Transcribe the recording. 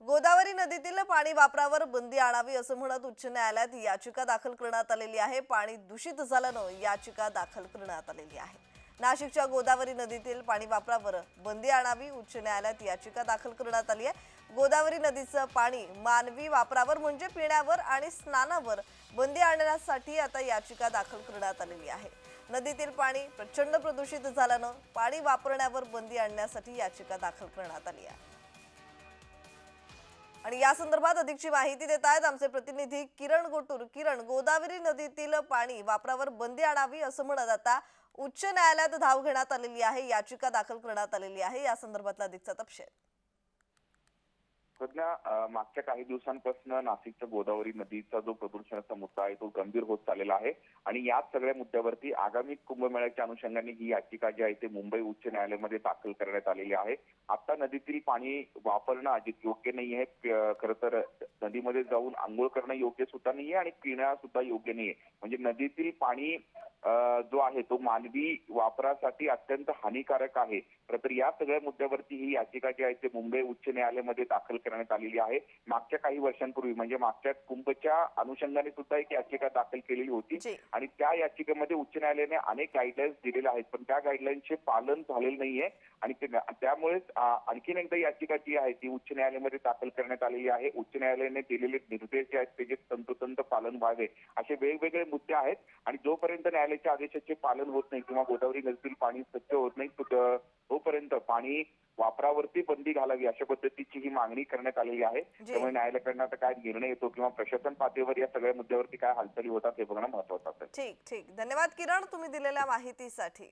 गोदावरी नदीतील पाणी वापरावर बंदी आणावी असं म्हणत उच्च न्यायालयात याचिका दाखल करण्यात आलेली आहे. पाणी दूषित झाल्यानं याचिका दाखल करण्यात आलेली आहे. नाशिकच्या गोदावरी नदीतील पाणी वापरावर बंदी आणावी उच्च न्यायालयात याचिका दाखल करण्यात आली आहे. गोदावरी नदीचं पाणी मानवी वापरावर म्हणजे पिण्यावर आणि स्नानावर बंदी आणण्यासाठी आता याचिका दाखल करण्यात आलेली आहे. नदीतील पाणी प्रचंड प्रदूषित झाल्यानं पाणी वापरण्यावर बंदी आणण्यासाठी याचिका दाखल करण्यात आली आहे. आणि या संदर्भात अधिकची माहिती देत आहेत आमचे प्रतिनिधी किरण गोटूर. किरण गोदावरी नदीतील पाणी वापरावर बंदी आणावी असं म्हणत आता उच्च न्यायालयात धाव घेण्यात आलेली आहे याचिका दाखल करण्यात आलेली आहे. या संदर्भातला अधिकचा तपशील. प्रज्ञा मागच्या काही दिवसांपासून नाशिकच्या गोदावरी नदीचा जो प्रदूषणाचा मुद्दा आहे तो गंभीर होत चाललेला आहे. आणि याच सगळ्या मुद्द्यावरती आगामी कुंभमेळ्याच्या अनुषंगाने ही याचिका जी आहे ते मुंबई उच्च न्यायालयामध्ये दाखल करण्यात आलेली आहे. आता नदीतील पाणी वापरणं अजित योग्य नाही आहे. खर तर नदीमध्ये जाऊन आंघोळ करणं योग्य सुद्धा नाहीये आणि पिणं सुद्धा योग्य नाहीये म्हणजे नदीतील पाणी जो आहे तो मानवी वापरासाठी अत्यंत हानिकारक आहे. खरं तर या सगळ्या मुद्द्यावरती ही याचिका जी आहे ते मुंबई उच्च न्यायालयामध्ये दाखल करण्यात आलेली आहे. मागच्या काही वर्षांपूर्वी म्हणजे मागच्या कुंभच्या अनुषंगाने सुद्धा एक याचिका दाखल केलेली होती. आणि त्या याचिकेमध्ये उच्च न्यायालयाने अनेक गाईडलाईन्स दिलेल्या आहेत पण त्या गाईडलाईन्सचे पालन झालेलं नाहीये. आणि ते- त्यामुळेच आणखीन एकदा याचिका जी आहे ती उच्च न्यायालयामध्ये दाखल करण्यात आलेली आहे. उच्च न्यायालयाने दिलेले निर्देश जे आहेत त्याचे तंतोतंत पालन व्हावे असे वेगवेगळे मुद्दे आहेत. आणि जोपर्यंत न्यायालयाच्या आदेशाचे पालन होत नाही किंवा गोदावरी नदीतील पाणी स्वच्छ होत नाही तोपर्यंत पाणी वापरावरती बंदी घालावी अशा पद्धतीची ही मागणी करण्यात आलेली आहे. त्यामुळे न्यायालयाकडनं आता काय निर्णय येतो किंवा प्रशासन पातळीवर या सगळ्या मुद्द्यावरती काय हालचाली होतात हे बघणं महत्वाचं असेल. ठीक ठीक. धन्यवाद किरण तुम्ही दिलेल्या माहितीसाठी.